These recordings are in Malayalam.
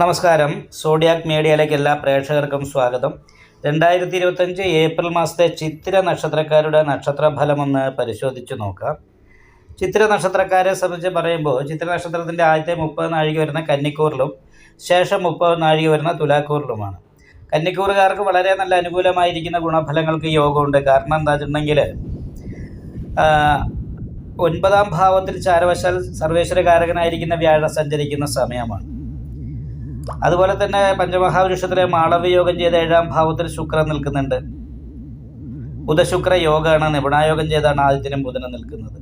നമസ്കാരം. സോഡിയാക് മീഡിയയിലേക്ക് എല്ലാ പ്രേക്ഷകർക്കും സ്വാഗതം. രണ്ടായിരത്തി ഇരുപത്തഞ്ച് ഏപ്രിൽ മാസത്തെ ചിത്തിര നക്ഷത്രക്കാരുടെ നക്ഷത്രഫലമൊന്ന് പരിശോധിച്ച് നോക്കാം. ചിത്തിര നക്ഷത്രക്കാരെ സംബന്ധിച്ച് പറയുമ്പോൾ ചിത്ര നക്ഷത്രത്തിന്റെ ആദ്യത്തെ മുപ്പത് നാഴിക വരുന്ന കന്നിക്കൂറിലും ശേഷം മുപ്പത് നാഴിക വരുന്ന തുലാക്കൂറിലുമാണ്. കന്നിക്കൂറുകാർക്ക് വളരെ നല്ല അനുകൂലമായിരിക്കുന്ന ഗുണഫലങ്ങൾക്ക് യോഗമുണ്ട്. കാരണം എന്താ വെച്ചിട്ടുണ്ടെങ്കിൽ ഒൻപതാം ഭാവത്തിൽ ചാരവശാൽ സർവേശ്വരകാരകനായിരിക്കുന്ന വ്യാഴം സഞ്ചരിക്കുന്ന സമയമാണ്. അതുപോലെ തന്നെ പഞ്ചമഹാപുരുഷത്തിലെ മാളവയോഗം ചെയ്ത ഏഴാം ഭാവത്തിൽ ശുക്രൻ നിൽക്കുന്നുണ്ട്. ബുധശുക്ര യോഗമാണ് നിപുണായോഗം ചെയ്താണ് ആദിത്യനും ബുധനും നിൽക്കുന്നത്.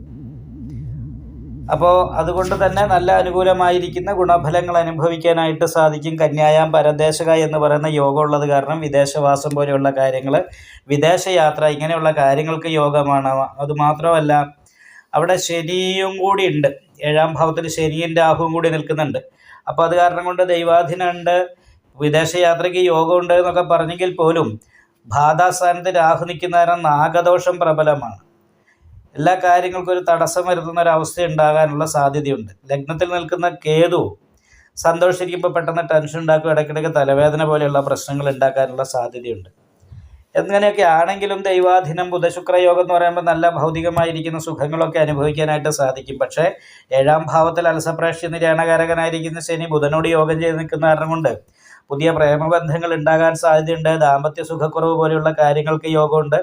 അപ്പോൾ അതുകൊണ്ട് തന്നെ നല്ല അനുകൂലമായിരിക്കുന്ന ഗുണഫലങ്ങൾ അനുഭവിക്കാനായിട്ട് സാധിക്കും കന്യായാം പരദേശക എന്ന് പറയുന്ന യോഗം ഉള്ളത് കാരണം വിദേശവാസം പോലെയുള്ള കാര്യങ്ങൾ വിദേശയാത്ര ഇങ്ങനെയുള്ള കാര്യങ്ങൾക്ക് യോഗമാണ്. അതുമാത്രമല്ല അവിടെ ശനിയും കൂടി ഉണ്ട്. ഏഴാം ഭാവത്തിൽ ശനിയും രാഹുവും കൂടി നിൽക്കുന്നുണ്ട്. അപ്പോൾ അത് കാരണം കൊണ്ട് ദൈവാധീനമുണ്ട്. വിദേശയാത്രയ്ക്ക് യോഗമുണ്ട് എന്നൊക്കെ പറഞ്ഞെങ്കിൽ പോലും ബാധാസ്ഥാനത്ത് രാഹു നിൽക്കുന്ന നാഗദോഷം പ്രബലമാണ്. എല്ലാ കാര്യങ്ങൾക്കും ഒരു തടസ്സം വരുത്തുന്ന ഒരു അവസ്ഥ ഉണ്ടാകാനുള്ള സാധ്യതയുണ്ട്. ലഗ്നത്തിൽ നിൽക്കുന്ന കേതു സന്തോഷിക്കുമ്പോൾ പെട്ടെന്ന് ടെൻഷൻ ഉണ്ടാക്കും ഇടയ്ക്കിടയ്ക്ക് തലവേദന പോലെയുള്ള പ്രശ്നങ്ങൾ ഉണ്ടാക്കാനുള്ള സാധ്യതയുണ്ട്. എങ്ങനെയൊക്കെ ആണെങ്കിലും ദൈവാധീനം ബുധശുക്ര യോഗം എന്ന് പറയുമ്പോൾ നല്ല ഭൗതികമായിരിക്കുന്ന സുഖങ്ങളൊക്കെ അനുഭവിക്കാനായിട്ട് സാധിക്കും. പക്ഷേ ഏഴാം ഭാവത്തിൽ അലസപ്രേഷ്യ നിര്യാണകാരകനായിരിക്കുന്ന ശനി ബുധനോട് യോഗം ചെയ്ത് നിൽക്കുന്ന കാരണം കൊണ്ട് പുതിയ പ്രേമബന്ധങ്ങൾ ഉണ്ടാകാൻ സാധ്യതയുണ്ട്. ദാമ്പത്യ സുഖക്കുറവ് പോലെയുള്ള കാര്യങ്ങൾക്ക് യോഗമുണ്ട്.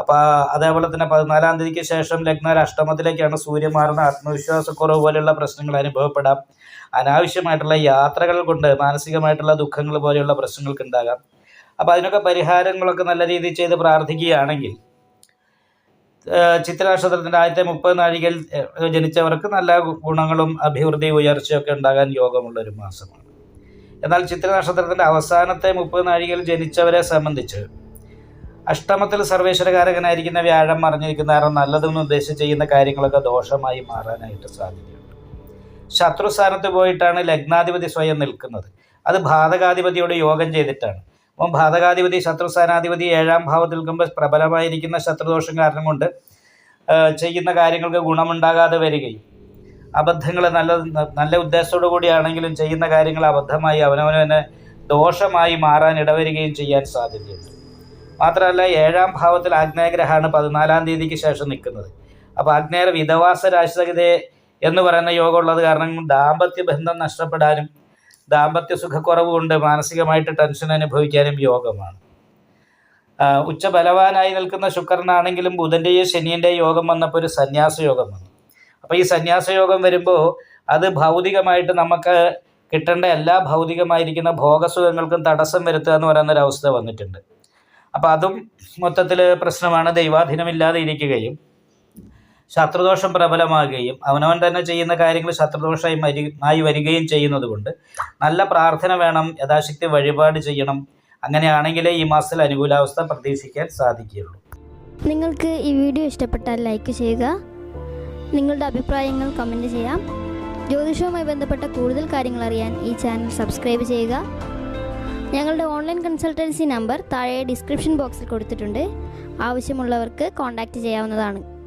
അപ്പോൾ അതേപോലെ തന്നെ പതിനാലാം തീയതിക്ക് ശേഷം ലഗ്ന അഷ്ടമത്തിലേക്കാണ് സൂര്യൻ മാറുന്ന ആത്മവിശ്വാസക്കുറവ് പോലെയുള്ള പ്രശ്നങ്ങൾ അനുഭവപ്പെടാം. അനാവശ്യമായിട്ടുള്ള യാത്രകൾ കൊണ്ട് മാനസികമായിട്ടുള്ള ദുഃഖങ്ങൾ പോലെയുള്ള പ്രശ്നങ്ങൾക്ക് ഉണ്ടാകാം. അപ്പോൾ അതിനൊക്കെ പരിഹാരങ്ങളൊക്കെ നല്ല രീതിയിൽ ചെയ്ത് പ്രാർത്ഥിക്കുകയാണെങ്കിൽ ചിത്രനക്ഷത്രത്തിന്റെ ആദ്യത്തെ മുപ്പത് നാഴികയിൽ ജനിച്ചവർക്ക് നല്ല ഗുണങ്ങളും അഭിവൃദ്ധി ഉയർച്ചയൊക്കെ ഉണ്ടാകാൻ യോഗമുള്ള ഒരു മാസമാണ്. എന്നാൽ ചിത്രനക്ഷത്രത്തിന്റെ അവസാനത്തെ മുപ്പത് നാഴികയിൽ ജനിച്ചവരെ സംബന്ധിച്ച് അഷ്ടമത്തിൽ സർവേശ്വരകാരകനായിരിക്കുന്ന വ്യാഴം മറിഞ്ഞിരിക്കുന്ന കാരണം നല്ലതെന്ന് ഉദ്ദേശിച്ച് ചെയ്യുന്ന കാര്യങ്ങളൊക്കെ ദോഷമായി മാറാനായിട്ട് സാധ്യതയുണ്ട്. ശത്രുസ്ഥാനത്ത് പോയിട്ടാണ് ലഗ്നാധിപതി സ്വയം നിൽക്കുന്നത്. അത് ബാധകാധിപതിയോട് യോഗം ചെയ്തിട്ടാണ്. അപ്പം ബാധകാധിപതി ശത്രുസ്ഥാനാധിപതി ഏഴാം ഭാവത്തിൽ നിൽക്കുമ്പോൾ പ്രബലമായിരിക്കുന്ന ശത്രുദോഷം കാരണം കൊണ്ട് ചെയ്യുന്ന കാര്യങ്ങൾക്ക് ഗുണമുണ്ടാകാതെ വരികയും അബദ്ധങ്ങൾ നല്ല നല്ല ഉദ്ദേശത്തോടു കൂടിയാണെങ്കിലും ചെയ്യുന്ന കാര്യങ്ങൾ അബദ്ധമായി അവനവന് തന്നെ ദോഷമായി മാറാൻ ഇടവരികയും ചെയ്യാൻ സാധ്യതയുണ്ട്. മാത്രമല്ല ഏഴാം ഭാവത്തിൽ ആഗ്നേയഗ്രഹമാണ് പതിനാലാം തീയതിക്ക് ശേഷം നിൽക്കുന്നത്. അപ്പോൾ ആഗ്നേയർ വിധവാസ രാശിതകതയെ എന്ന് പറയുന്ന യോഗമുള്ളത് കാരണം ദാമ്പത്യ ബന്ധം നഷ്ടപ്പെടാനും ദാമ്പത്യ സുഖക്കുറവ് കൊണ്ട് മാനസികമായിട്ട് ടെൻഷൻ അനുഭവിക്കാനും യോഗമാണ്. ഉച്ച ബലവാനായി നിൽക്കുന്ന ശുക്രനാണെങ്കിലും ബുധന്റെയും ശനിയുടെയും യോഗം വന്നപ്പോൾ ഒരു സന്യാസ യോഗം വന്നു. അപ്പോൾ ഈ സന്യാസ യോഗം വരുമ്പോൾ അത് ഭൗതികമായിട്ട് നമുക്ക് കിട്ടേണ്ട എല്ലാ ഭൗതികമായിരിക്കുന്ന ഭോഗസുഖങ്ങൾക്കും തടസ്സം വരുത്തുക എന്ന് പറയുന്ന ഒരു അവസ്ഥ വന്നിട്ടുണ്ട്. അപ്പോൾ അതും മൊത്തത്തിൽ പ്രശ്നമാണ്. ദൈവാധീനമില്ലാതെ ഇരിക്കുകയും ശത്രുദോഷം പ്രബലമാകുകയും അവനവൻ തന്നെ ചെയ്യുന്ന കാര്യങ്ങൾ ശത്രുദോഷമായി ആയി വരികയും ചെയ്യുന്നത് കൊണ്ട് നല്ല പ്രാർത്ഥന വേണം യഥാശക്തി വഴിപാട് ചെയ്യണം. അങ്ങനെയാണെങ്കിലേ ഈ മാസത്തിൽ അനുകൂലാവസ്ഥ പ്രതീക്ഷിക്കാൻ സാധിക്കുകയുള്ളൂ. നിങ്ങൾക്ക് ഈ വീഡിയോ ഇഷ്ടപ്പെട്ടാൽ ലൈക്ക് ചെയ്യുക. നിങ്ങളുടെ അഭിപ്രായങ്ങൾ കമന്റ് ചെയ്യാം. ജ്യോതിഷവുമായി ബന്ധപ്പെട്ട കൂടുതൽ കാര്യങ്ങൾ അറിയാൻ ഈ ചാനൽ സബ്സ്ക്രൈബ് ചെയ്യുക. ഞങ്ങളുടെ ഓൺലൈൻ കൺസൾട്ടൻസി നമ്പർ താഴെ ഡിസ്ക്രിപ്ഷൻ ബോക്സിൽ കൊടുത്തിട്ടുണ്ട്. ആവശ്യമുള്ളവർക്ക് കോൺടാക്റ്റ് ചെയ്യാവുന്നതാണ്.